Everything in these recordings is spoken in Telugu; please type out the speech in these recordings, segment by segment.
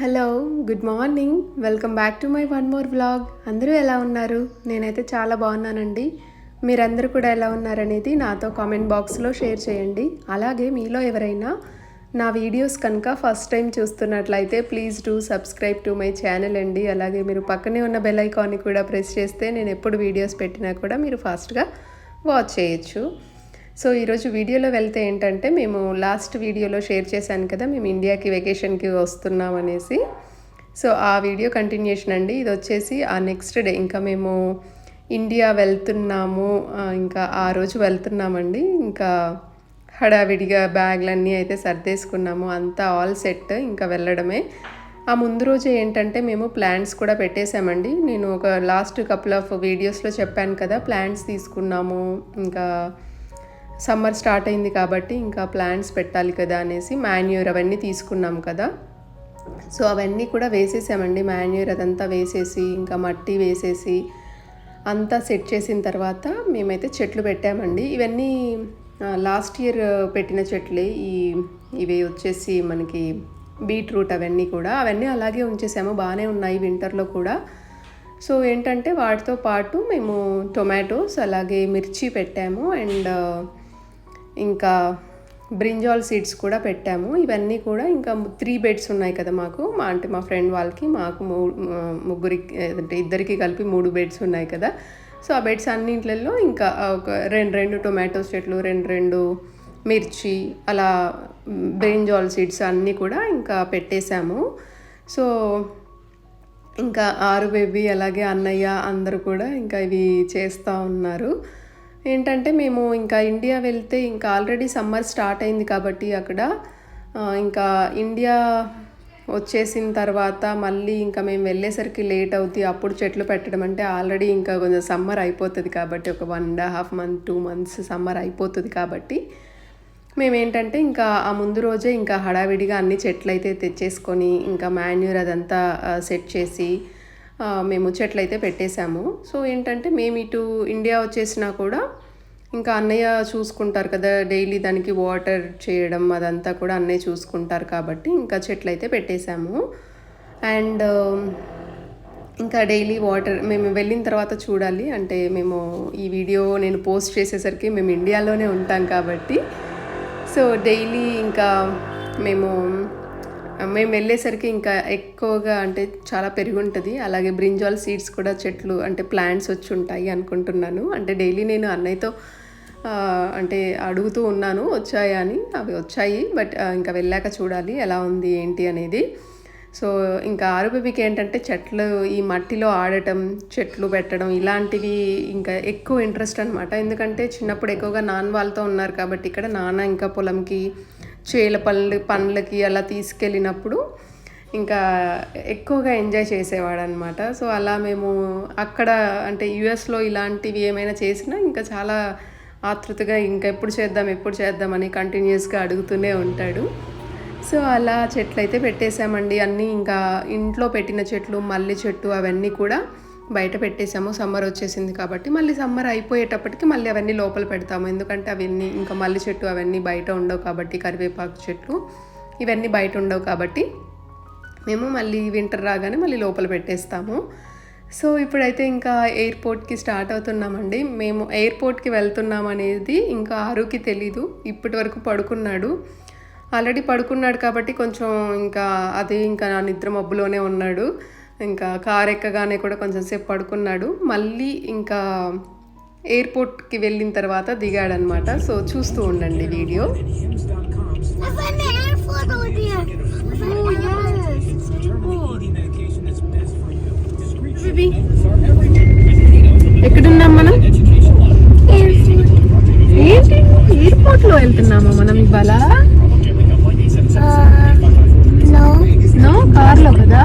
Hello good morning welcome back to my one more vlog అందరూ ఎలా ఉన్నారు? నేనైతే చాలా బాగున్నానండి. మీరందరూ కూడా ఎలా ఉన్నారనేది నాతో కామెంట్ బాక్స్లో షేర్ చేయండి. అలాగే మీలో ఎవరైనా నా వీడియోస్ కనుక ఫస్ట్ టైం చూస్తున్నట్లయితే please do subscribe to my channel అండి. అలాగే మీరు పక్కనే ఉన్న బెల్ ఐకాన్ని కూడా ప్రెస్ చేస్తే నేను ఎప్పుడు వీడియోస్ పెట్టినా కూడా మీరు ఫాస్ట్గా వాచ్ చేయొచ్చు. సో ఈరోజు వీడియోలో వెళ్తే ఏంటంటే మేము లాస్ట్ వీడియోలో షేర్ చేశాను కదా మేము ఇండియాకి వెకేషన్కి వస్తున్నాం అనేసి. సో ఆ వీడియో కంటిన్యూషన్ అండి. ఇది వచ్చేసి ఆ నెక్స్ట్ డే ఇంకా మేము ఇండియా వెళ్తున్నాము ఇంకా ఆ రోజు వెళ్తున్నామండి. ఇంకా హడావిడిగా బ్యాగ్లన్నీ అయితే సర్దేసుకున్నాము అంతా ఆల్ సెట్ ఇంకా వెళ్ళడమే. ఆ ముందు రోజు ఏంటంటే మేము ప్లాన్స్ కూడా పెట్టేశామండి. నేను ఒక లాస్ట్ కపుల్ ఆఫ్ వీడియోస్లో చెప్పాను కదా ప్లాంట్స్ తీసుకున్నాము ఇంకా సమ్మర్ స్టార్ట్ అయింది కాబట్టి ఇంకా ప్లాంట్స్ పెట్టాలి కదా అనేసి మాన్యూర్ అవన్నీ తీసుకున్నాం కదా. సో అవన్నీ కూడా వేసేసామండి. మాన్యూర్ అదంతా వేసేసి ఇంకా మట్టి వేసేసి అంతా సెట్ చేసిన తర్వాత మేమైతే చెట్లు పెట్టామండి. ఇవన్నీ లాస్ట్ ఇయర్ పెట్టిన చెట్లే. ఈ ఇవి వచ్చేసి మనకి బీట్రూట్ అవన్నీ కూడా. అవన్నీ అలాగే ఉంచేసాము. బాగానే ఉన్నాయి వింటర్లో కూడా. సో ఏంటంటే వాటితో పాటు మేము టొమాటోస్ అలాగే మిర్చి పెట్టాము. అండ్ ఇంకా బ్రింజాల్ సీడ్స్ కూడా పెట్టాము. ఇవన్నీ కూడా ఇంకా త్రీ బెడ్స్ ఉన్నాయి కదా మాకు. మా అంటే మా ఫ్రెండ్ వాళ్ళకి మాకు మూ- ముగ్గురికి అంటే ఇద్దరికి కలిపి మూడు బెడ్స్ ఉన్నాయి కదా. సో ఆ బెడ్స్ అన్నింటిలో ఇంకా ఒక రెండు రెండు టొమాటోస్ చెట్లు రెండు రెండు మిర్చి అలా బ్రింజాల్ సీడ్స్ అన్నీ కూడా ఇంకా పెట్టేశాము. సో ఇంకా ఆరు బేబీ అలాగే అన్నయ్య అందరూ కూడా ఇంకా ఇవి చేస్తూ ఉన్నారు. ఏంటంటే మేము ఇంకా ఇండియా వెళ్తే ఇంకా ఆల్రెడీ సమ్మర్ స్టార్ట్ అయింది కాబట్టి అక్కడ ఇంకా ఇండియా వచ్చేసిన తర్వాత మళ్ళీ ఇంకా మేము వెళ్ళేసరికి లేట్ అవుతుంది అప్పుడు చెట్లు పెట్టడం అంటే ఆల్రెడీ ఇంకా కొంచెం సమ్మర్ అయిపోతుంది కాబట్టి ఒక one and half month two months summer అయిపోతుంది కాబట్టి మేమేంటంటే ఇంకా ఆ ముందు రోజే ఇంకా హడావిడిగా అన్ని చెట్లు అయితే తెచ్చేసుకొని ఇంకా మాన్యూర్ అదంతా సెట్ చేసి మేము చెట్లు అయితే పెట్టేశాము. సో ఏంటంటే మేము ఇటు ఇండియా వచ్చేసినా కూడా ఇంకా అన్నయ్య చూసుకుంటారు కదా డైలీ దానికి వాటర్ చేయడం అదంతా కూడా అన్నయ్య చూసుకుంటారు కాబట్టి ఇంకా చెట్లు అయితే పెట్టేశాము. అండ్ ఇంకా డైలీ వాటర్ మేము వెళ్ళిన తర్వాత చూడాలి. అంటే మేము ఈ వీడియో నేను పోస్ట్ చేసేసరికి మేము ఇండియాలోనే ఉంటాం కాబట్టి. సో డైలీ ఇంకా మేము మేము వెళ్ళేసరికి ఇంకా ఎక్కువగా అంటే చాలా పెరిగి ఉంటుంది అలాగే బ్రింజాల్ సీడ్స్ కూడా చెట్లు అంటే ప్లాంట్స్ వచ్చి ఉంటాయి అనుకుంటున్నాను. అంటే డైలీ నేను అన్నయ్యతో అంటే అడుగుతూ ఉన్నాను వచ్చాయా? అని. అవి వచ్చాయి బట్ ఇంకా వెళ్ళాక చూడాలి ఎలా ఉంది ఏంటి అనేది. సో ఇంకా ఆరుబేబీకి ఏంటంటే చెట్లు ఈ మట్టిలో ఆడటం చెట్లు పెట్టడం ఇలాంటివి ఇంకా ఎక్కువ ఇంట్రెస్ట్ అనమాట ఎందుకంటే చిన్నప్పుడు ఎక్కువగా నాన్న వాళ్ళతో ఉన్నారు కాబట్టి ఇక్కడ నాన్న ఇంకా పొలంకి చేల పళ్ళు పండ్లకి అలా తీసుకెళ్ళినప్పుడు ఇంకా ఎక్కువగా ఎంజాయ్ చేసేవాడు అనమాట సో అలా మేము అక్కడ అంటే యుఎస్లో ఇలాంటివి ఏమైనా చేసినా ఇంకా చాలా ఆతృతగా ఇంకా ఎప్పుడు చేద్దాం ఎప్పుడు చేద్దామని కంటిన్యూస్గా అడుగుతూనే ఉంటాడు. సో అలా చెట్లు అయితే పెట్టేశామండి. అన్నీ ఇంకా ఇంట్లో పెట్టిన చెట్లు మల్లె చెట్టు అవన్నీ కూడా బయట పెట్టేశాము సమ్మర్ వచ్చేసింది కాబట్టి మళ్ళీ సమ్మర్ అయిపోయేటప్పటికి మళ్ళీ అవన్నీ లోపల పెడతాము. ఎందుకంటే అవన్నీ ఇంకా మల్లె చెట్టు అవన్నీ బయట ఉండవు కాబట్టి కరివేపాకు చెట్లు ఇవన్నీ బయట ఉండవు కాబట్టి మేము మళ్ళీ వింటర్ రాగానే మళ్ళీ లోపల పెట్టేస్తాము. సో ఇప్పుడైతే ఇంకా ఎయిర్పోర్ట్కి స్టార్ట్ అవుతున్నామండి. మేము ఎయిర్పోర్ట్కి వెళ్తున్నాం అనేది ఇంకా ఆరుకి తెలీదు. ఇప్పటి వరకు పడుకున్నాడు. ఆల్రెడీ పడుకున్నాడు కాబట్టి కొంచెం ఇంకా అది ఇంకా నా నిద్ర మబ్బులోనే ఉన్నాడు. ఇంకా కార్ ఎక్కగానే కూడా కొంచెం సేపు పడుకున్నాడు. మళ్ళీ ఇంకా ఎయిర్పోర్ట్కి వెళ్ళిన తర్వాత దిగాడనమాట. సో చూస్తూ ఉండండి వీడియో. ఎక్కడున్నాం మనం? ఏంటి? ఎయిర్పోర్ట్లో వెళ్తున్నామా మనం ఇవాళ. నో? కార్లో కదా?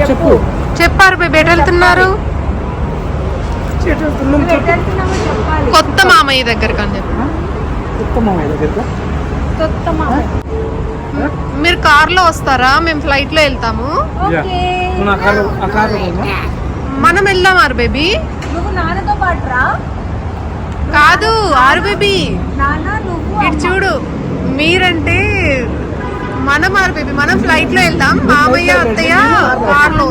చెప్పు చెప్పారు బేబీ ఎటు వెళ్తున్నారు కొత్త మామయ్య దగ్గరకు అని చెప్పి ఉత్తమమైన దగ్గర ఉత్తమ మీరు కార్లో వస్తారా? మేము ఫ్లైట్లో వెళ్తాము. మనం వెళ్దాం ఆరు బేబీ. నువ్వు నాన్నతో పాటు రా. కాదు ఆరు బేబీ. నాన్న నువ్వు ఇటు చూడు మీరంటే మనం ఆరు బేబీ. మనం ఫ్లైట్లో వెళ్దాం మామయ్య అత్తయ్య కార్లో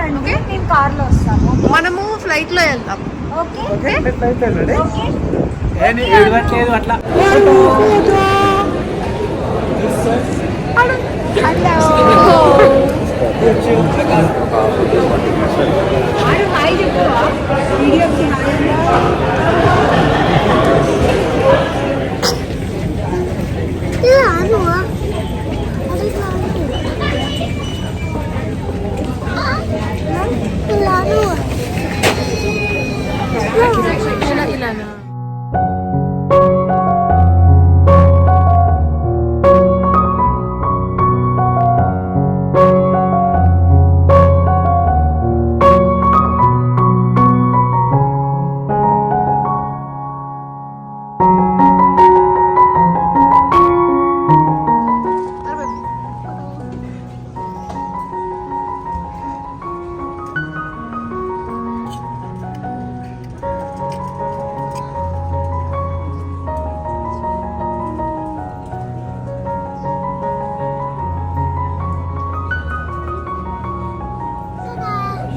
రండి నేను వస్తాను. మనము ఫ్లైట్లో వెళ్దాం. ఓకే? అట్లా. ఆరు హాయ్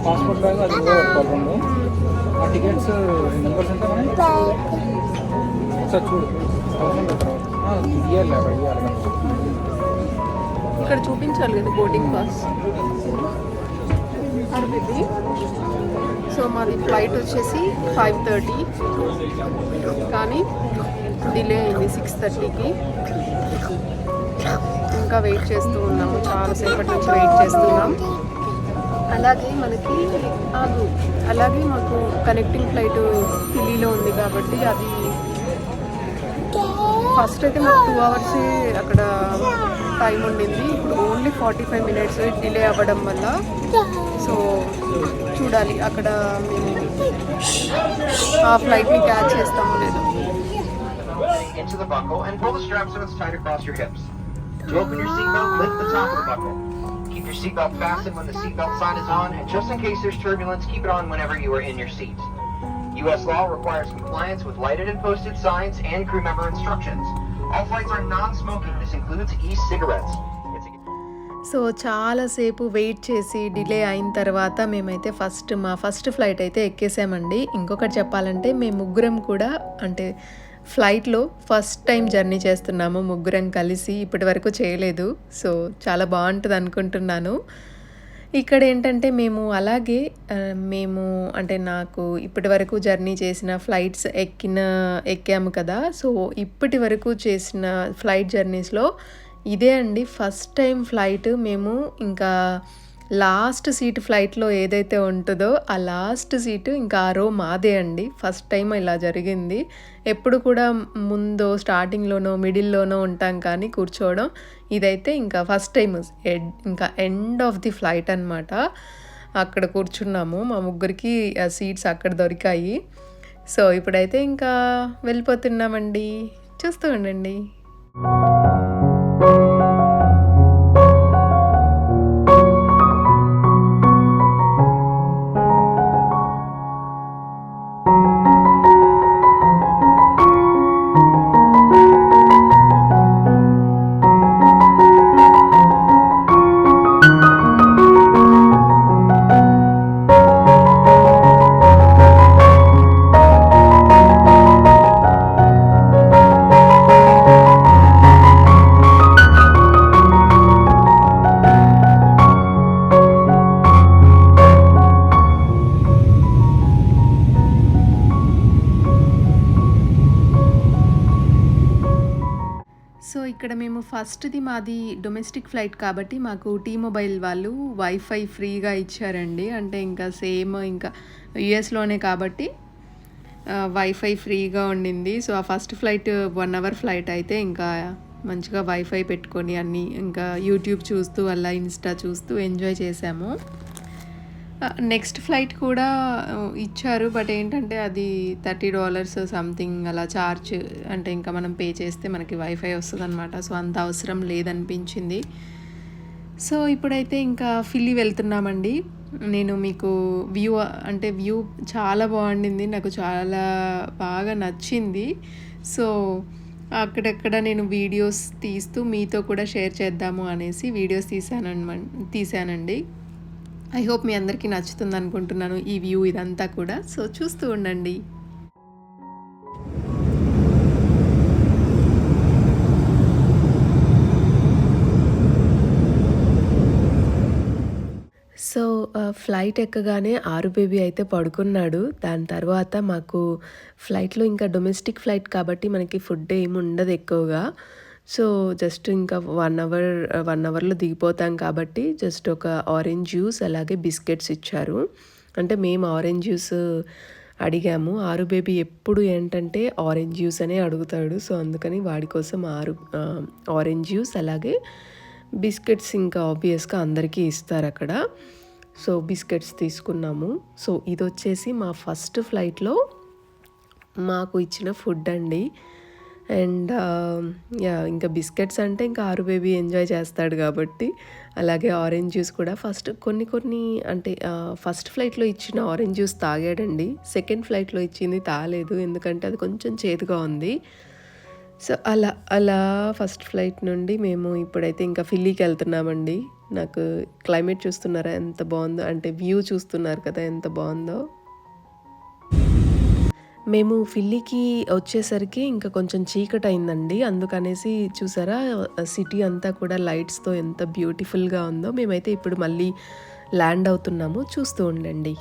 పాస్పోర్ట్ బ్యాగ్ అది కూడా పట్టుకోండి ఆ టికెట్స్ నెంబర్స్ ఎంత ఒకసారి చూడు. ఇయ్యాలి అవి ఇక్కడ చూపించాలి కదా బోర్డింగ్ పాస్. బేబీ సో మాది ఫ్లైట్ వచ్చేసి ఫైవ్ థర్టీ. కానీ డిలే అయింది సిక్స్ థర్టీకి. ఇంకా వెయిట్ చేస్తూ ఉన్నాము. చాలాసేపటి నుంచి వెయిట్ చేస్తున్నాం. అలాగే మనకి ఆగు అలాగే మాకు కనెక్టింగ్ ఫ్లైట్ ఢిల్లీలో ఉంది కాబట్టి అది ఫస్ట్ అయితే మాకు టూ అవర్స్ అక్కడ టైం ఉండింది ఇప్పుడు only forty five minutes delay అవ్వడం వల్ల సో చూడాలి అక్కడ మేము ఆ ఫ్లైట్ని క్యాచ్ చేస్తాము లేదు into the buckle and pull the straps so it's tight across your hips. To open your seatbelt, lift the top of the buckle. Keep your seatbelt fastened when the seatbelt sign is on, and just in case there's turbulence, keep it on whenever you are in your seat. U.S. law requires compliance with lighted and posted signs and crew member instructions. All flights are non-smoking. This includes e-cigarettes. So చాలాసేపు వెయిట్ చేసి డిలే అయిన తర్వాత మేమైతే ఫస్ట్ మా ఫస్ట్ ఫ్లైట్ అయితే ఎక్కేసామండి ఇంకొకటి చెప్పాలంటే మేము ముగ్గురం కూడా అంటే ఫ్లైట్లో ఫస్ట్ టైం జర్నీ చేస్తున్నాము ముగ్గురం కలిసి ఇప్పటి వరకు చేయలేదు. సో చాలా బాగుంటుంది అనుకుంటున్నాను. ఇక్కడ ఏంటంటే మేము అలాగే మేము అంటే నాకు ఇప్పటి వరకు జర్నీ చేసిన ఫ్లైట్స్ ఎక్కిన ఎక్కాము కదా. సో ఇప్పటి వరకు చేసిన ఫ్లైట్ జర్నీస్లో ఇదే అండి. ఫస్ట్ టైం ఫ్లైట్ మేము ఇంకా లాస్ట్ సీట్ ఫ్లైట్లో ఏదైతే ఉంటుందో ఆ లాస్ట్ సీటు ఇంకా ఆ రో మాదే అండి. ఫస్ట్ టైం ఇలా జరిగింది. ఎప్పుడు కూడా ముందో స్టార్టింగ్లోనో మిడిల్లోనో ఉంటాం కానీ కూర్చోవడం ఇదైతే ఇంకా ఫస్ట్ టైం ఇంకా ఎండ్ ఆఫ్ ది ఫ్లైట్ అనమాట అక్కడ కూర్చున్నాము. మా ముగ్గురికి ఆ సీట్స్ అక్కడ దొరికాయి. సో ఇప్పుడైతే ఇంకా వెళ్ళిపోతున్నామండి. చూస్తూ ఉండండి. ఇక్కడ మేము ఫస్ట్ది మాది డొమెస్టిక్ ఫ్లైట్ కాబట్టి మాకు టీ మొబైల్ వాళ్ళు వైఫై ఫ్రీగా ఇచ్చారండి. అంటే ఇంకా సేమ్ ఇంకా యుఎస్లోనే కాబట్టి వైఫై ఫ్రీగా ఉండింది. సో ఆ first flight one hour flight అయితే ఇంకా మంచిగా వైఫై పెట్టుకొని అన్నీ ఇంకా యూట్యూబ్ చూస్తూ అలా ఇన్స్టా చూస్తూ ఎంజాయ్ చేసాము. నెక్స్ట్ ఫ్లైట్ కూడా ఇచ్చారు. బట్ ఏంటంటే అది థర్టీ డాలర్స్ సంథింగ్ అలా చార్జ్ అంటే ఇంకా మనం పే చేస్తే మనకి వైఫై వస్తుంది అనమాట సో అంత అవసరం లేదనిపించింది. సో ఇప్పుడైతే ఇంకా ఫిల్లి వెళ్తున్నామండి. నేను మీకు వ్యూ అంటే వ్యూ చాలా బాగుండింది. నాకు చాలా బాగా నచ్చింది. సో అక్కడక్కడ నేను వీడియోస్ తీస్తూ మీతో కూడా షేర్ చేద్దాము అనేసి వీడియోస్ తీసాను తీసానండి ఐ హోప్ మీ అందరికీ నచ్చుతుంది అనుకుంటున్నాను ఈ వ్యూ ఇదంతా కూడా. సో చూస్తూ ఉండండి. సో ఫ్లైట్ uh, ఎక్కగానే ఆరు బేబీ అయితే పడుకున్నాడు. దాని తర్వాత మాకు ఫ్లైట్లో ఇంకా డొమెస్టిక్ ఫ్లైట్ కాబట్టి మనకి ఫుడ్ ఏమి ఉండదు ఎక్కువగా. సో జస్ట్ ఇంకా వన్ అవర్ వన్ అవర్లో దిగిపోతాం కాబట్టి జస్ట్ ఒక ఆరెంజ్ జ్యూస్ అలాగే బిస్కెట్స్ ఇచ్చారు. అంటే మేము ఆరెంజ్ జ్యూస్ అడిగాము. ఆరు బేబీ ఎప్పుడు ఏంటంటే ఆరెంజ్ జ్యూస్ అనే అడుగుతాడు. సో అందుకని వాడి కోసం ఆరు ఆరెంజ్ జ్యూస్ అలాగే బిస్కెట్స్ ఇంకా ఆబ్వియస్గా అందరికీ ఇస్తారు అక్కడ. సో బిస్కెట్స్ తీసుకున్నాము. సో ఇది వచ్చేసి మా ఫస్ట్ ఫ్లైట్లో మాకు ఇచ్చిన ఫుడ్ అండి. అండ్ యా ఇంకా బిస్కెట్స్ అంటే ఇంకా ఆరు బేబీ ఎంజాయ్ చేస్తాడు కాబట్టి అలాగే ఆరెంజ్ జ్యూస్ కూడా. ఫస్ట్ కొన్ని కొన్ని అంటే ఫస్ట్ ఫ్లైట్లో ఇచ్చిన ఆరెంజ్ జ్యూస్ తాగాడండి. సెకండ్ ఫ్లైట్లో ఇచ్చింది తాగలేదు ఎందుకంటే అది కొంచెం చేదుగా ఉంది. సో అలా అలా ఫస్ట్ ఫ్లైట్ నుండి మేము ఇప్పుడైతే ఇంకా ఫిల్లీకి వెళ్తున్నామండి. నాకు క్లైమేట్ చూస్తున్నారా ఎంత బాగుందో అంటే వ్యూ చూస్తున్నారు కదా ఎంత బాగుందో. మేము ఫిల్లీకి వచ్చేసరికి ఇంకా కొంచెం చీకటి అయిందండి అందుకనేసి చూసారా సిటీ అంతా కూడా లైట్స్తో ఎంత బ్యూటిఫుల్గా ఉందో. మేమైతే ఇప్పుడు మళ్ళీ ల్యాండ్ అవుతున్నాము. చూస్తూ ఉండండి.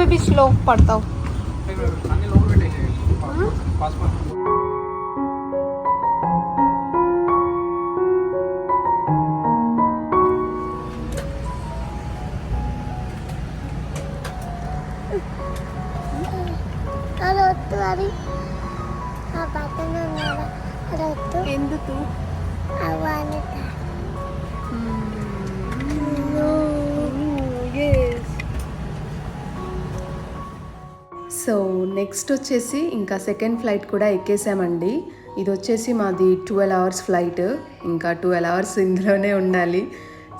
पे भी स्लोप पड़ता हो। నెక్స్ట్ వచ్చేసి ఇంకా సెకండ్ ఫ్లైట్ కూడా ఎక్కేసామండి. ఇది వచ్చేసి మాది ట్వెల్వ్ అవర్స్ ఫ్లైట్ ఇంకా ట్వెల్వ్ అవర్స్ ఇందులోనే ఉండాలి.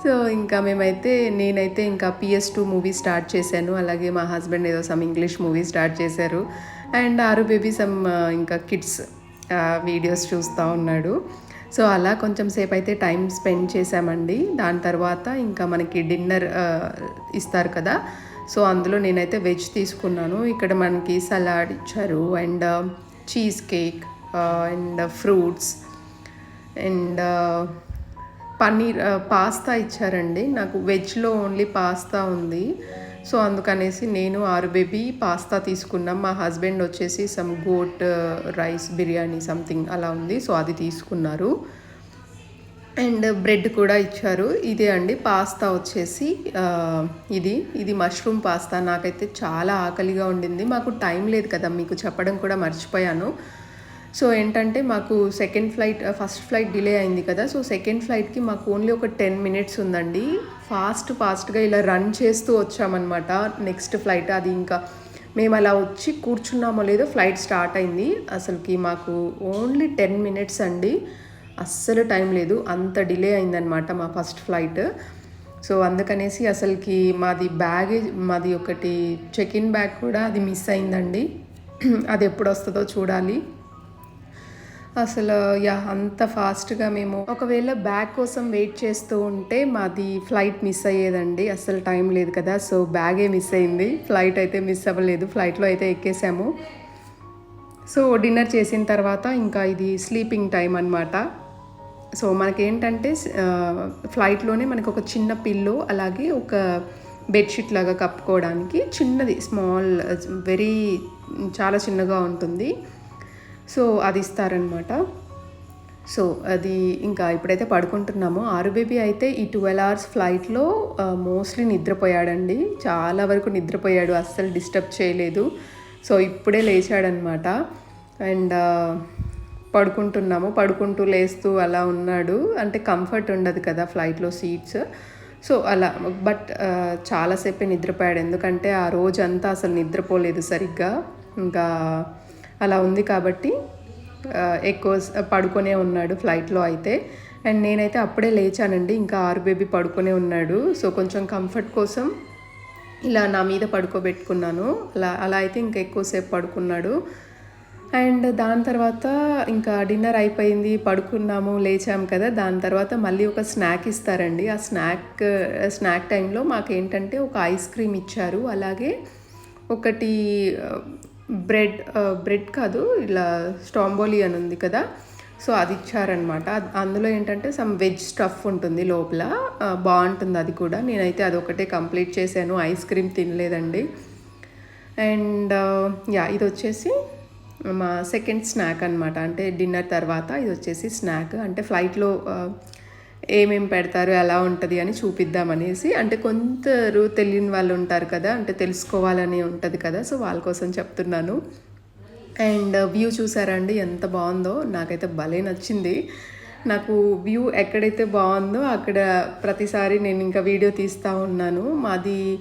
సో ఇంకా మేమైతే నేనైతే ఇంకా పిఎస్ టూ మూవీ స్టార్ట్ చేశాను. అలాగే మా హస్బెండ్ ఏదో సమ్ ఇంగ్లీష్ మూవీ స్టార్ట్ చేశారు. అండ్ ఆరు బేబీ సమ్ uh, ఇంకా కిడ్స్ వీడియోస్ చూస్తూ ఉన్నాడు. సో అలా కొంచెం సేపు అయితే టైం స్పెండ్ చేశామండి. దాని తర్వాత ఇంకా మనకి డిన్నర్ uh, ఇస్తారు కదా. సో అందులో నేనైతే వెజ్ తీసుకున్నాను. ఇక్కడ మనకి సలాడ్ ఇచ్చారు. And cheese cake and fruits and paneer uh, pasta ఇచ్చారండి. నాకు వెజ్లో ఓన్లీ పాస్తా ఉంది. సో అందుకనేసి నేను ఆరు బేబీ పాస్తా తీసుకున్నాం. మా హస్బెండ్ వచ్చేసి some goat rice biryani something అలా ఉంది. సో అది తీసుకున్నారు. అండ్ బ్రెడ్ కూడా ఇచ్చారు. ఇదే అండి పాస్తా వచ్చేసి ఇది. ఇది మష్రూమ్ పాస్తా. నాకైతే చాలా ఆకలిగా ఉండింది. మాకు టైం లేదు కదా మీకు చెప్పడం కూడా మర్చిపోయాను. సో ఏంటంటే మాకు second flight first flight delay అయింది కదా సో సెకండ్ ఫ్లైట్కి మాకు ఓన్లీ ఒక టెన్ మినిట్స్ ఉందండి. ఫాస్ట్ ఫాస్ట్గా ఇలా రన్ చేస్తూ వచ్చామన్నమాట నెక్స్ట్ ఫ్లైట్. అది ఇంకా మేము అలా వచ్చి కూర్చున్నామో లేదో ఫ్లైట్ స్టార్ట్ అయింది. అసలుకి మాకు ఓన్లీ టెన్ మినిట్స్ అండి. అస్సలు టైం లేదు. అంత డిలే అయిందనమాట మా ఫస్ట్ ఫ్లైట్. సో అందుకనేసి అసలుకి మాది బ్యాగేజ్ మాది ఒకటి చెక్ ఇన్ బ్యాగ్ కూడా అది మిస్ అయిందండి. అది ఎప్పుడు వస్తుందో చూడాలి. అసలు యా అంత ఫాస్ట్గా మేము ఒకవేళ బ్యాగ్ కోసం వెయిట్ చేస్తూ ఉంటే మాది ఫ్లైట్ మిస్ అయ్యేదండి. అసలు టైం లేదు కదా సో బ్యాగే మిస్ అయింది. ఫ్లైట్ అయితే మిస్ అవ్వలేదు. ఫ్లైట్లో అయితే ఎక్కేసాము. సో డిన్నర్ చేసిన తర్వాత ఇంకా ఇది స్లీపింగ్ టైం అన్నమాట. సో మనకేంటంటే ఫ్లైట్లోనే మనకు ఒక చిన్న పిల్లో అలాగే ఒక బెడ్షీట్ లాగా కప్పుకోవడానికి చిన్నది స్మాల్ వెరీ చాలా చిన్నగా ఉంటుంది. సో అది ఇస్తారనమాట సో అది ఇంకా ఇప్పుడైతే పడుకుంటున్నాము. ఆరు బేబీ అయితే ఈ ట్వెల్వ్ అవర్స్ ఫ్లైట్లో మోస్ట్లీ నిద్రపోయాడండి. చాలా వరకు నిద్రపోయాడు అస్సలు డిస్టర్బ్ చేయలేదు. సో ఇప్పుడే లేచాడనమాట అండ్ పడుకుంటున్నాము. పడుకుంటూ లేస్తూ అలా ఉన్నాడు. అంటే కంఫర్ట్ ఉండదు కదా ఫ్లైట్లో సీట్స్ సో అలా బట్ చాలాసేపే నిద్రపోయాడు. ఎందుకంటే ఆ రోజంతా అసలు నిద్రపోలేదు సరిగ్గా. ఇంకా అలా ఉంది కాబట్టి ఎక్కువ పడుకొనే ఉన్నాడు ఫ్లైట్లో అయితే. అండ్ నేనైతే అప్పుడే లేచానండి. ఇంకా ఆరు బేబీ పడుకొనే ఉన్నాడు. సో కొంచెం కంఫర్ట్ కోసం ఇలా నా మీద పడుకోబెట్టుకున్నాను. అలా అలా అయితే ఇంకా ఎక్కువసేపు పడుకున్నాడు. అండ్ దాని తర్వాత ఇంకా డిన్నర్ అయిపోయింది పడుకున్నాము లేచాము కదా. దాని తర్వాత మళ్ళీ ఒక స్నాక్ ఇస్తారండి. ఆ స్నాక్ స్నాక్ టైంలో మాకేంటంటే ఒక ఐస్ క్రీమ్ ఇచ్చారు. అలాగే ఒకటి బ్రెడ్ బ్రెడ్ కాదు ఇలా స్టాంబోలి అని ఉంది కదా. సో అది ఇచ్చారనమాట అందులో ఏంటంటే సమ్ వెజ్ స్టఫ్ ఉంటుంది లోపల. బాగుంటుంది అది కూడా. నేనైతే అదొకటే కంప్లీట్ చేశాను. ఐస్ క్రీమ్ తినలేదండి. అండ్ యా ఇది వచ్చేసి మా సెకండ్ స్నాక్ అనమాట అంటే డిన్నర్ తర్వాత ఇది వచ్చేసి స్నాక్ అంటే ఫ్లైట్లో ఏమేం పెడతారు ఎలా ఉంటుంది అని చూపిద్దామనేసి అంటే కొందరు తెలియని వాళ్ళు ఉంటారు కదా అంటే తెలుసుకోవాలని ఉంటుంది కదా సో వాళ్ళ కోసం చెప్తున్నాను. అండ్ వ్యూ చూసారండి ఎంత బాగుందో. నాకైతే భలే నచ్చింది. నాకు వ్యూ ఎక్కడైతే బాగుందో అక్కడ ప్రతిసారి నేను ఇంకా వీడియో తీస్తూ ఉన్నాను. మాది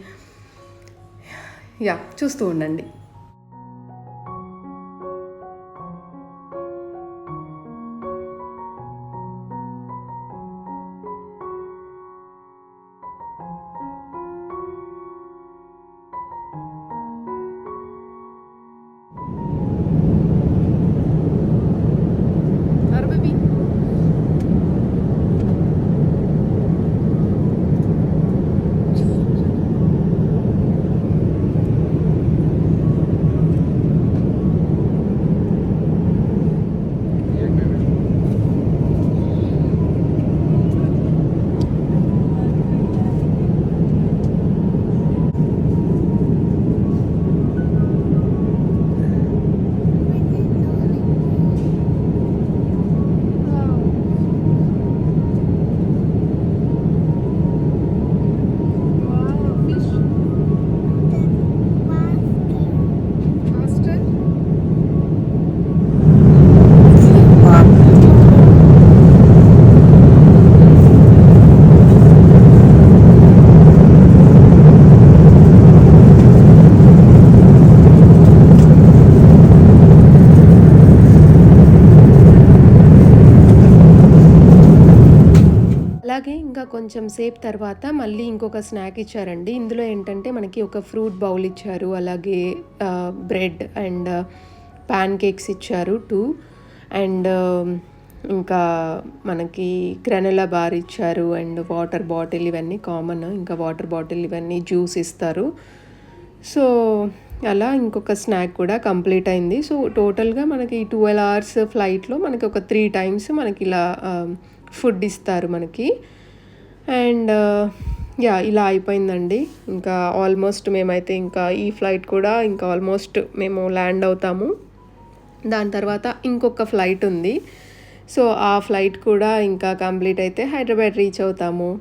యా చూస్తూ ఉండండి. కొంచెం సేపు తర్వాత మళ్ళీ ఇంకొక స్నాక్ ఇచ్చారండి. ఇందులో ఏంటంటే మనకి ఒక ఫ్రూట్ బౌల్ ఇచ్చారు అలాగే బ్రెడ్ అండ్ ప్యాన్ కేక్స్ ఇచ్చారు టూ అండ్ um, ఇంకా మనకి గ్రనలా బార్ ఇచ్చారు అండ్ వాటర్ బాటిల్ ఇవన్నీ కామన్ ఇంకా వాటర్ బాటిల్ ఇవన్నీ జ్యూస్ ఇస్తారు. సో అలా ఇంకొక స్నాక్ కూడా కంప్లీట్ అయింది. సో టోటల్గా మనకి ట్వెల్వ్ అవర్స్ ఫ్లైట్లో మనకి ఒక త్రీ టైమ్స్ మనకి ఇలా um, ఫుడ్ ఇస్తారు మనకి. అండ్ యా uh, ఇలా అయిపోయిందండి. ఇంకా ఆల్మోస్ట్ మేమైతే ఇంకా ఈ ఫ్లైట్ కూడా ఇంకా ఆల్మోస్ట్ మేము ల్యాండ్ అవుతాము. దాని తర్వాత ఇంకొక ఫ్లైట్ ఉంది. సో ఆ ఫ్లైట్ కూడా ఇంకా కంప్లీట్ అయితే హైదరాబాద్ రీచ్ అవుతాము.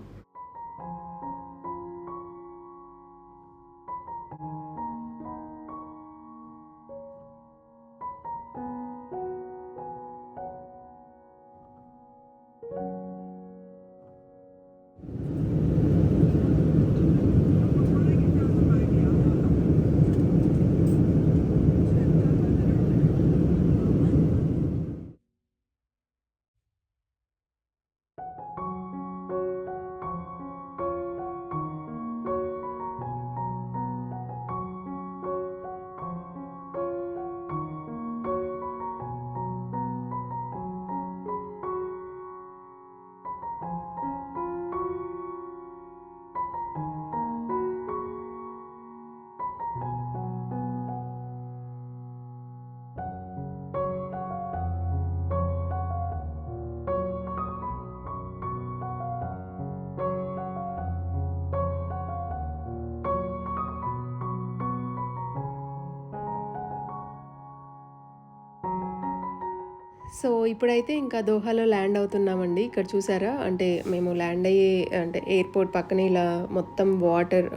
సో ఇప్పుడైతే ఇంకా దోహాలో ల్యాండ్ అవుతున్నామండి. ఇక్కడ చూసారా? అంటే మేము ల్యాండ్ అయ్యే అంటే ఎయిర్పోర్ట్ పక్కనే ఇలా మొత్తం వాటర్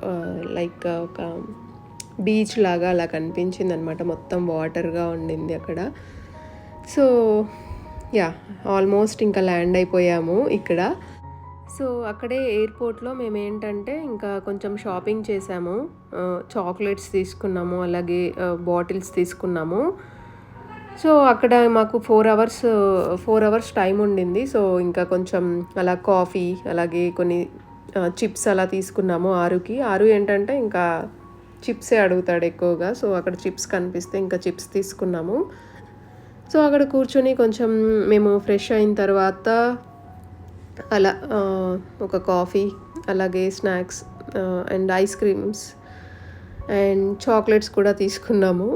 లైక్ ఒక బీచ్ లాగా అలా కనిపించింది అనమాట మొత్తం వాటర్గా ఉండింది అక్కడ. సో యా ఆల్మోస్ట్ ఇంకా ల్యాండ్ అయిపోయాము ఇక్కడ. సో అక్కడే ఎయిర్పోర్ట్లో మేము ఏంటంటే ఇంకా కొంచెం షాపింగ్ చేసాము. చాక్లెట్స్ తీసుకున్నాము అలాగే బాటిల్స్ తీసుకున్నాము. సో అక్కడ మాకు four hours four hours time ఉండింది. సో ఇంకా కొంచెం అలా కాఫీ అలాగే కొన్ని చిప్స్ అలా తీసుకున్నాము ఆరుకి. ఆరు ఏంటంటే ఇంకా చిప్సే అడుగుతాడు ఎక్కువగా. సో అక్కడ చిప్స్ కనిపిస్తే ఇంకా చిప్స్ తీసుకున్నాము. సో అక్కడ కూర్చొని కొంచెం మేము ఫ్రెష్ అయిన తర్వాత అలా ఒక కాఫీ అలాగే snacks and ice creams and chocolates కూడా తీసుకున్నాము.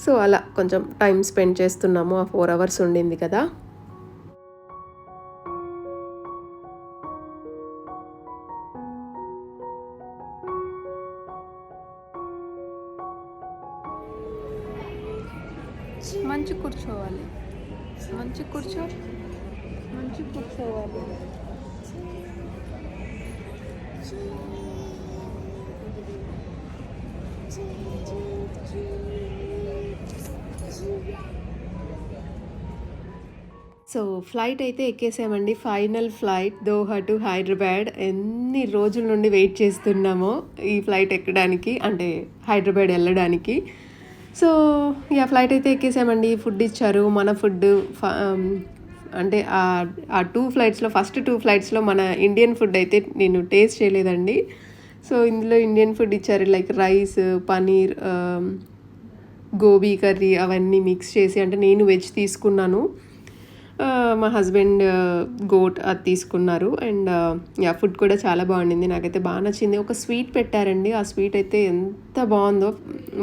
సో అలా కొంచెం టైం స్పెండ్ చేస్తున్నాము. ఆ ఫోర్ అవర్స్ ఉండింది కదా. మంచి కూర్చోవాలి. మంచి కూర్చో. మంచి కూర్చోవాలి. సో ఫ్లైట్ అయితే ఎక్కేసామండి. Final flight Doha to Hyderabad. ఎన్ని రోజుల నుండి వెయిట్ చేస్తున్నామో ఈ ఫ్లైట్ ఎక్కడానికి అంటే హైదరాబాద్ వెళ్ళడానికి. సో యా ఫ్లైట్ అయితే ఎక్కేసామండి. ఫుడ్ ఇచ్చారు. మన ఫుడ్ అంటే ఆ- ఆ టూ ఫ్లైట్స్లో ఫస్ట్ టూ ఫ్లైట్స్లో మన ఇండియన్ ఫుడ్ అయితే నేను టేస్ట్ చేయలేదండి. సో ఇందులో ఇండియన్ ఫుడ్ ఇచ్చారు. Like rice paneer gobi curry అవన్నీ మిక్స్ చేసి అంటే నేను వెజ్ తీసుకున్నాను. మా హస్బెండ్ గోట్ అది తీసుకున్నారు. అండ్ యా ఫుడ్ కూడా చాలా బాగుండింది. నాకైతే బాగా నచ్చింది. ఒక స్వీట్ పెట్టారండి. ఆ స్వీట్ అయితే ఎంత బాగుందో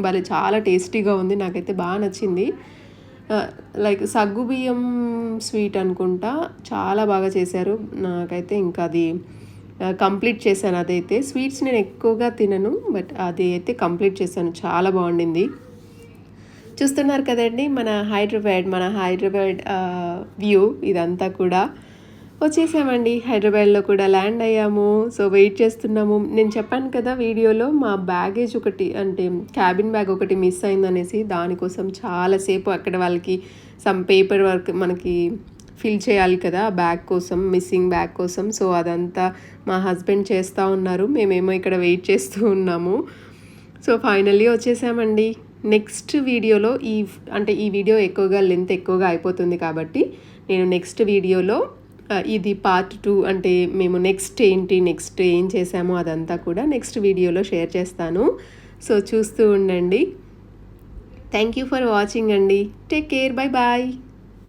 భలే చాలా టేస్టీగా ఉంది. నాకైతే బాగా నచ్చింది. లైక్ సగ్గు బియ్యం స్వీట్ అనుకుంటా చాలా బాగా చేశారు. నాకైతే ఇంకా అది కంప్లీట్ చేశాను. అదైతే స్వీట్స్ నేను ఎక్కువగా తినను బట్ అది అయితే కంప్లీట్ చేశాను. చాలా బాగుండింది. చూస్తున్నారు కదండి మన హైదరాబాద్ మన హైదరాబాద్ వ్యూ ఇదంతా కూడా. వచ్చేసామండి హైదరాబాద్లో కూడా ల్యాండ్ అయ్యాము సో వెయిట్ చేస్తున్నాము. నేను చెప్పాను కదా వీడియోలో మా బ్యాగేజ్ ఒకటి అంటే క్యాబిన్ బ్యాగ్ ఒకటి మిస్ అయిందనేసి దానికోసం చాలాసేపు అక్కడ వాళ్ళకి సమ్ పేపర్ వర్క్ మనకి ఫిల్ చేయాలి కదా ఆ బ్యాగ్ కోసం మిస్సింగ్ బ్యాగ్ కోసం. సో అదంతా మా హస్బెండ్ చేస్తూ ఉన్నారు మేమేమో ఇక్కడ వెయిట్ చేస్తూ ఉన్నాము. సో ఫైనల్లీ వచ్చేసామండి. నెక్స్ట్ వీడియోలో ఈ అంటే ఈ వీడియో ఎక్కువగా లెంత్ ఎక్కువగా అయిపోతుంది కాబట్టి నేను నెక్స్ట్ వీడియోలో ఇది పార్ట్ టూ అంటే మేము నెక్స్ట్ ఏంటి నెక్స్ట్ ఏం చేసామో అదంతా కూడా నెక్స్ట్ వీడియోలో షేర్ చేస్తాను. సో చూస్తూ ఉండండి. థ్యాంక్ యూ ఫర్ వాచింగ్ అండి. Take care bye bye